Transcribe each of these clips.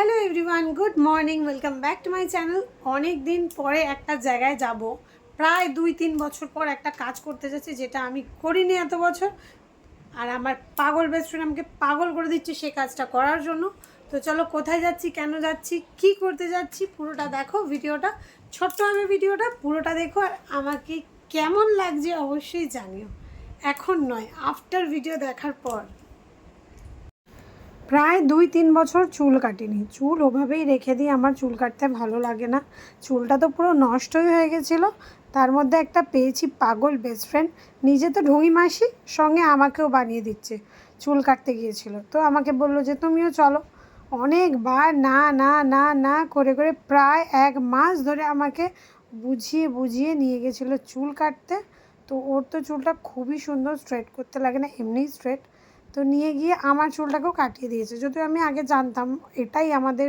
Hello everyone good morning welcome back to my channel অনেক দিন পরে একটা জায়গায় যাব। প্রায় দুই তিন বছর পর একটা কাজ করতে যাচ্ছি, যেটা আমি করিনি এত বছর। আর আমার পাগল বেস্ট আমাকে পাগল করে দিচ্ছে সে কাজটা করার জন্য। তো চলো কোথায় যাচ্ছি, কেন যাচ্ছি, কি করতে যাচ্ছি, পুরোটা দেখো ভিডিওটা। ছোট্ট হবে ভিডিওটা, পুরোটা দেখো আর আমাকে কেমন লাগছে অবশ্যই জানিও। এখন নয় আফটার ভিডিও দেখার পর। প্রায় দুই তিন বছর চুল কাটিনি। চুল ওভাবেই রেখে দিই, আমার চুল কাটতে ভালো লাগে না। চুলটা তো পুরো নষ্টই হয়ে গেছিল। তার মধ্যে একটা পেয়েছি পাগল বেস্ট ফ্রেন্ড নিজে তো ঢুঁই মাসি, সঙ্গে আমাকেও বানিয়ে দিচ্ছে। চুল কাটতে গিয়েছিল। তো আমাকে বলল যে, তুমিও চলো। অনেকবার না না না না করে করে প্রায় এক মাস ধরে আমাকে বুঝিয়ে বুঝিয়ে নিয়ে গেছিল চুল কাটতে। তো ওর তো চুলটা খুবই সুন্দর স্ট্রেট করতে লাগে না, এমনিই স্ট্রেট তো নিয়ে গিয়ে আমার চুলটাকেও কাটিয়ে দিয়েছে। যদিও আমি আগে জানতাম এটাই আমাদের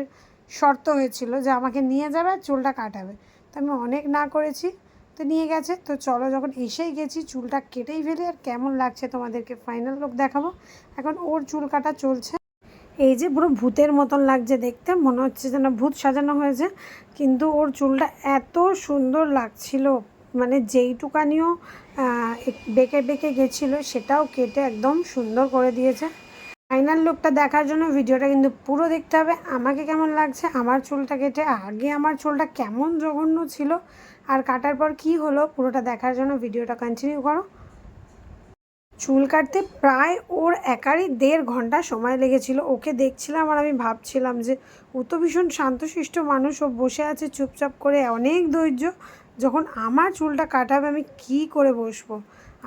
শর্ত হয়েছিল যে আমাকে নিয়ে যাবে আর চুলটা কাটাবে। তো আমি অনেক না করেছি, তো নিয়ে গেছে। তো চলো যখন এসেই গেছি, চুলটা কেটেই ফেলি আর কেমন লাগছে তোমাদেরকে ফাইনাল লোক দেখাবো। এখন ওর চুল কাটা চলছে। এই যে পুরো ভূতের মতন লাগছে দেখতে, মনে হচ্ছে যেন ভূত সাজানো হয়েছে। কিন্তু ওর চুলটা এত সুন্দর লাগছিল। মানে যেইটুকানিও বেঁকে বেঁকে গেছিল, সেটাও কেটে একদম সুন্দর করে দিয়েছে। ফাইনাল লুকটা দেখার জন্য ভিডিওটা কিন্তু পুরো দেখতে হবে। আমাকে কেমন লাগছে? আমার চুলটা কেটে আগে আমার চুলটা কেমন জঘন্য ছিল আর কাটার পর কি হলো, পুরোটা দেখার জন্য ভিডিওটা কন্টিনিউ করো। চুল কাটতে প্রায় ওর একারই দেড় ঘণ্টা সময় লেগেছিল। ওকে দেখছিলাম আর আমি ভাবছিলাম যে, ও তো ভীষণ শান্তশিষ্ট মানুষ, ও বসে আছে চুপচাপ করে, অনেক ধৈর্য যখন আমার চুলটা কাটাবে, আমি কি করে বসবো?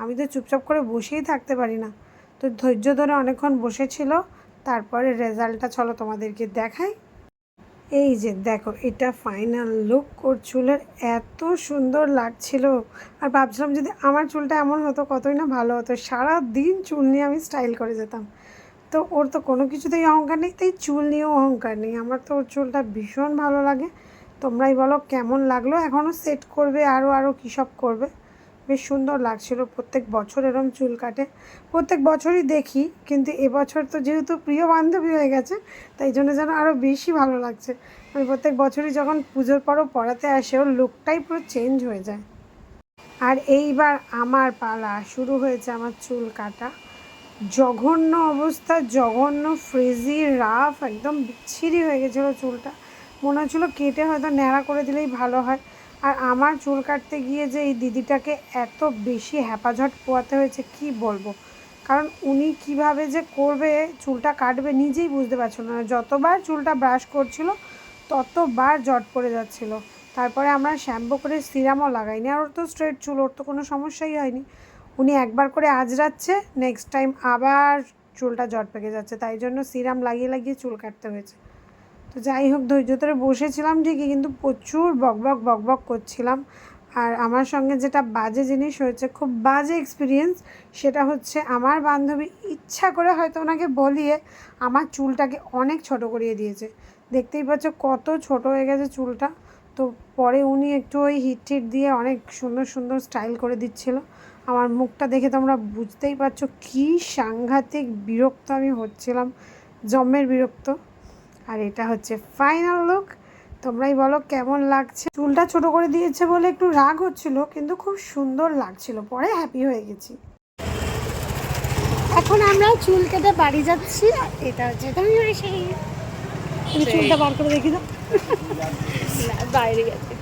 আমি তো চুপচাপ করে বসেই থাকতে পারি না। তো ধৈর্য ধরে অনেকক্ষণ বসেছিল, তারপরে রেজাল্টটা চলো তোমাদেরকে দেখাই। এই যে দেখো, এটা ফাইনাল লুক ওর চুলের এত সুন্দর লাগছিল। আর ভাবছিলাম যদি আমার চুলটা এমন হতো, কতই না ভালো হতো। সারা দিন চুল নিয়ে আমি স্টাইল করে যেতাম। তো ওর তো কোনো কিছুতেই অহংকার নেই, তাই চুল নিয়েও অহংকার নেই। আমার তো ওর চুলটা ভীষণ ভালো লাগে। তোমরাই বলো কেমন লাগল? এখনও সেট করবে আরও আরও কী সব করবে? বেশ সুন্দর লাগছিল প্রত্যেক বছর এরম চুল কাটে। প্রত্যেক বছরই দেখি, কিন্তু এবছর তো যেহেতু প্রিয় বান্ধবী হয়ে গেছে, তাই জন্য যেন আরও বেশি ভালো লাগছে। মানে প্রত্যেক বছরই যখন পুজোর পরও পড়াতে আসে, ওর লুকটাই পুরো চেঞ্জ হয়ে যায়। আর এইবার আমার পালা শুরু হয়েছে আমার চুল কাটা। জঘন্য অবস্থা, জঘন্য ফ্রিজি রাফ একদম বিচ্ছিরি হয়ে গেছিল চুলটা। মনে হচ্ছিল কেটে হয়তো ন্যাড়া করে দিলেই ভালো হয়। আর আমার চুল কাটতে গিয়ে যে এই দিদিটাকে এত বেশি হ্যাপাঝট পোয়াতে হয়েছে, কি বলব? কারণ উনি কীভাবে যে করবে, চুলটা কাটবে নিজেই বুঝতে পারছিল না। যতবার চুলটা ব্রাশ করছিল, ততবার জট পড়ে যাচ্ছিল। তারপরে আমরা শ্যাম্পু করে সিরামও লাগাইনি। আর ওর তো স্ট্রেট চুল, ওর তো কোনো সমস্যাই হয়নি। উনি একবার করে আজরাচ্ছে নেক্সট টাইম আবার চুলটা জট পেকে যাচ্ছে। তাই জন্য সিরাম লাগিয়ে লাগিয়ে চুল কাটতে হয়েছে। তো যাই হোক, ধৈর্য ধরে বসেছিলাম ঠিকই, কিন্তু প্রচুর বকবক বকবক করছিলাম। আর আমার সঙ্গে যেটা বাজে জিনিস হয়েছে, খুব বাজে এক্সপিরিয়েন্স সেটা হচ্ছে আমার বান্ধবী ইচ্ছা করে হয়তো ওনাকে বলিয়ে আমার চুলটাকে অনেক ছোট করিয়ে দিয়েছে। দেখতেই পাচ্ছ কত ছোট হয়ে গেছে চুলটা। তো পরে উনি একটু ওই হিট টিট দিয়ে অনেক সুন্দর সুন্দর স্টাইল করে দিচ্ছিল। আমার মুখটা দেখে তোমরা বুঝতেই পারছ কী সাংঘাতিক বিরক্ত আমি হচ্ছিলাম জম্মের বিরক্ত। আর এটা হচ্ছে ফাইনাল লুক তোমরাই বলো কেমন লাগছে? চুলটা ছোট করে দিয়েছে বলে একটু রাগ হচ্ছিল কিন্তু খুব সুন্দর লাগছিল। পরে হ্যাপি হয়ে গেছি। এখন আমরা চুল কেটে বাড়ি যাচ্ছি। আর এটা হচ্ছে তুমি সেই। চুলটা বার করে দেখি না বাইরে গেছে।